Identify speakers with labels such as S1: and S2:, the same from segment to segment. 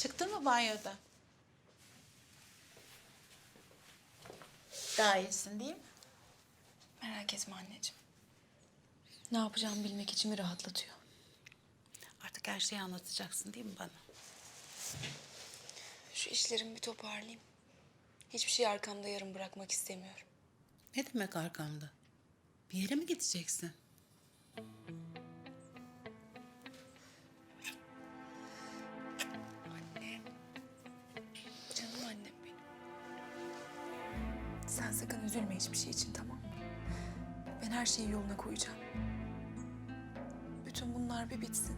S1: Çıktın mı banyoda? Daha iyisin değil mi?
S2: Merak etme anneciğim. Ne yapacağımı bilmek içimi rahatlatıyor.
S1: Artık her şeyi anlatacaksın değil mi bana?
S2: Şu işlerimi bir toparlayayım. Hiçbir şey arkamda yarım bırakmak istemiyorum.
S1: Ne demek arkamda? Bir yere mi gideceksin?
S2: Sen sakın üzülme hiçbir şey için tamam mı? Ben her şeyi yoluna koyacağım. Bütün bunlar bir bitsin.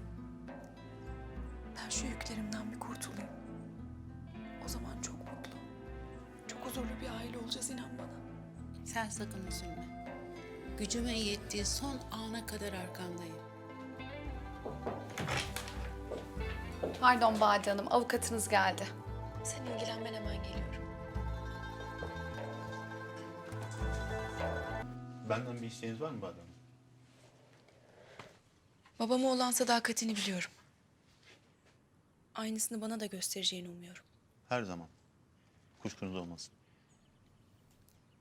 S2: Ben şu yüklerimden bir kurtulayım. O zaman çok mutlu, çok huzurlu bir aile olacağız inan bana.
S1: Sen sakın üzülme. Gücüme yettiği son ana kadar arkandayım.
S3: Pardon Bade Hanım, avukatınız geldi.
S2: Sen ilgilen ben hemen geliyorum.
S4: Benden bir isteğiniz var mı Bade Hanım?
S2: Babama olan sadakatini biliyorum. Aynısını bana da göstereceğini umuyorum.
S4: Her zaman. Kuşkunuz olmasın.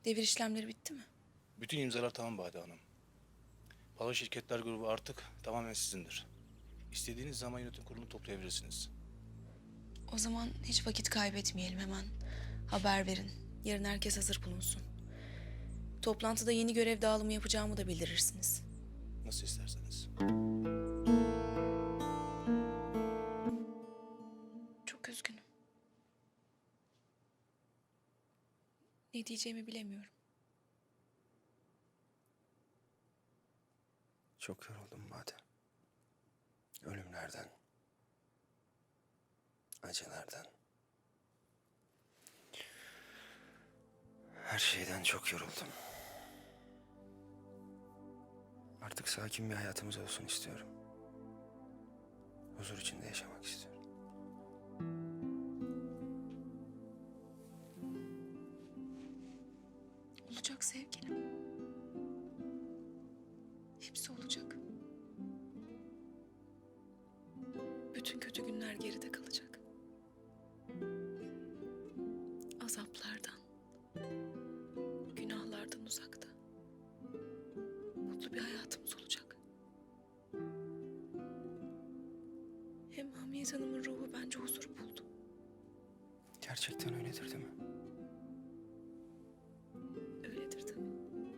S2: Devir işlemleri bitti mi?
S5: Bütün imzalar tamam Bade Hanım. Palo Şirketler Grubu artık tamamen sizindir. İstediğiniz zaman yönetim kurulunu toplayabilirsiniz.
S2: O zaman hiç vakit kaybetmeyelim hemen. Haber verin. Yarın herkes hazır bulunsun. Toplantıda yeni görev dağılımı yapacağımı da bildirirsiniz.
S5: Nasıl isterseniz.
S2: Çok üzgünüm. Ne diyeceğimi bilemiyorum.
S6: Çok yoruldum Bade. Ölümlerden. Acılardan. Her şeyden çok yoruldum. Artık sakin bir hayatımız olsun istiyorum. Huzur içinde yaşamak istiyorum.
S2: Olacak sevgilim. Hepsi olacak. Bütün kötü günler geride kalacak. Hem Hamiyet Hanım'ın ruhu bence huzur buldu.
S6: Gerçekten öyledir değil mi?
S2: Öyledir tabii.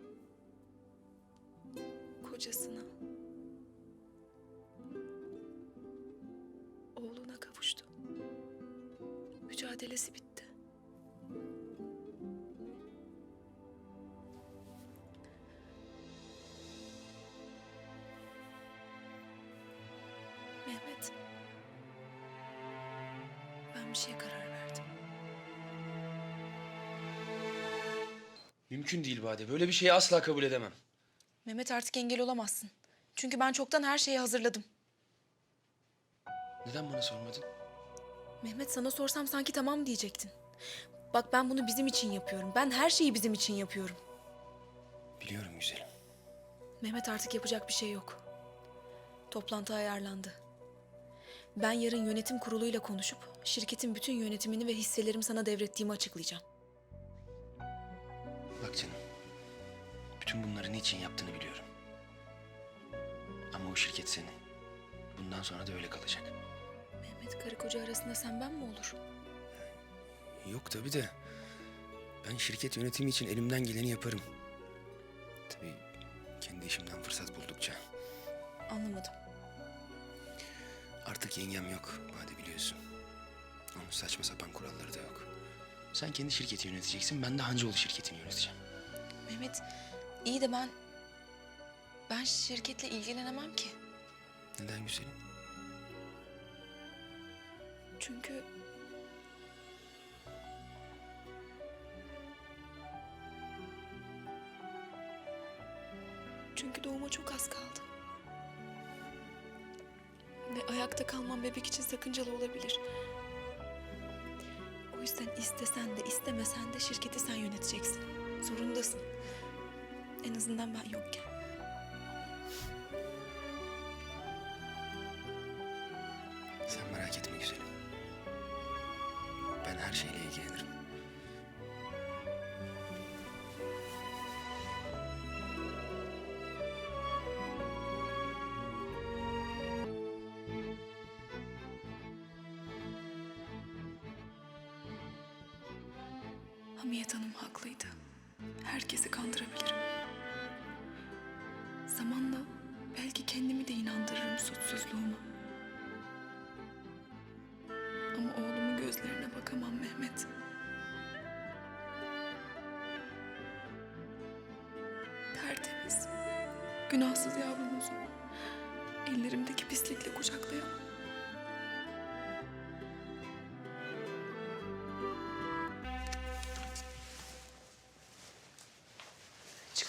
S2: Kocasına, oğluna kavuştu. Mücadelesi bitti. Bir şeye karar verdim.
S7: Mümkün değil Bade. Böyle bir şeyi asla kabul edemem.
S2: Mehmet artık engel olamazsın. Çünkü ben çoktan her şeyi hazırladım.
S7: Neden bana sormadın?
S2: Mehmet sana sorsam sanki tamam diyecektin. Bak ben bunu bizim için yapıyorum. Ben her şeyi bizim için yapıyorum.
S6: Biliyorum güzelim.
S2: Mehmet artık yapacak bir şey yok. Toplantı ayarlandı. Ben yarın yönetim kuruluyla konuşup şirketin bütün yönetimini ve hisselerimi sana devrettiğimi açıklayacağım.
S6: Bak canım. Bütün bunları niçin yaptığını biliyorum. Ama o şirket senin. Bundan sonra da öyle kalacak.
S2: Mehmet karı koca arasında sen ben mi olur?
S6: Yok tabii de. Ben şirket yönetimi için elimden geleni yaparım. Tabii kendi işimden fırsat buldukça.
S2: Anlamadım.
S6: Artık yengem yok. Hadi biliyorsun. Onun saçma sapan kuralları da yok. Sen kendi şirketi yöneteceksin. Ben de Hancıoğlu şirketini yöneteceğim.
S2: Mehmet iyi de ben... Ben şirketle ilgilenemem ki.
S6: Neden güzelim?
S2: Çünkü... Çünkü doğuma çok az kaldı. Ayakta kalmam bebek için sakıncalı olabilir. O yüzden istesen de istemesen de şirketi sen yöneteceksin. Zorundasın. En azından ben yokken.
S6: Sen merak etme güzelim. gelen her şeyle ilgilenirim.
S2: Hamiyet Hanım haklıydı. Herkesi kandırabilirim. Zamanla belki kendimi de inandırırım suçsuzluğuma. Ama oğlumun gözlerine bakamam Mehmet. Tertemiz, günahsız yavrumuzu ellerimdeki pislikle kucaklayamam.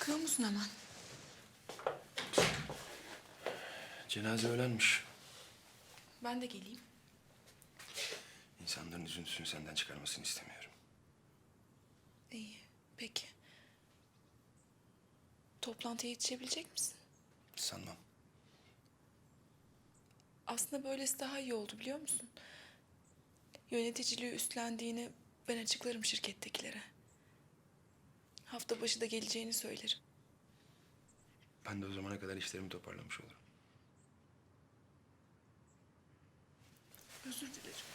S2: Çıkıyor musun hemen?
S6: Cenaze öğlenmiş.
S2: Ben de geleyim.
S6: İnsanların üzüntüsünü senden çıkarmasını istemiyorum.
S2: İyi, peki. Toplantıya yetişebilecek misin?
S6: Sanmam.
S2: Aslında böylesi daha iyi oldu biliyor musun? Yöneticiliği üstlendiğini ben açıklarım şirkettekilere. Hafta başı da geleceğini söylerim.
S6: Ben de o zamana kadar işlerimi toparlamış olurum.
S2: Özür dilerim.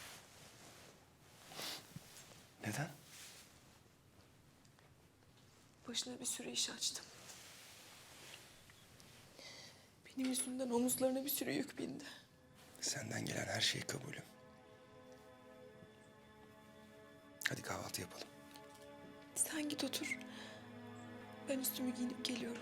S6: Neden?
S2: Başına bir sürü iş açtım. Benim yüzümden omuzlarına bir sürü yük bindi.
S6: Senden gelen her şeyi kabulüm. Hadi kahvaltı yapalım.
S2: Sen git otur. Ben üstümü giyinip geliyorum.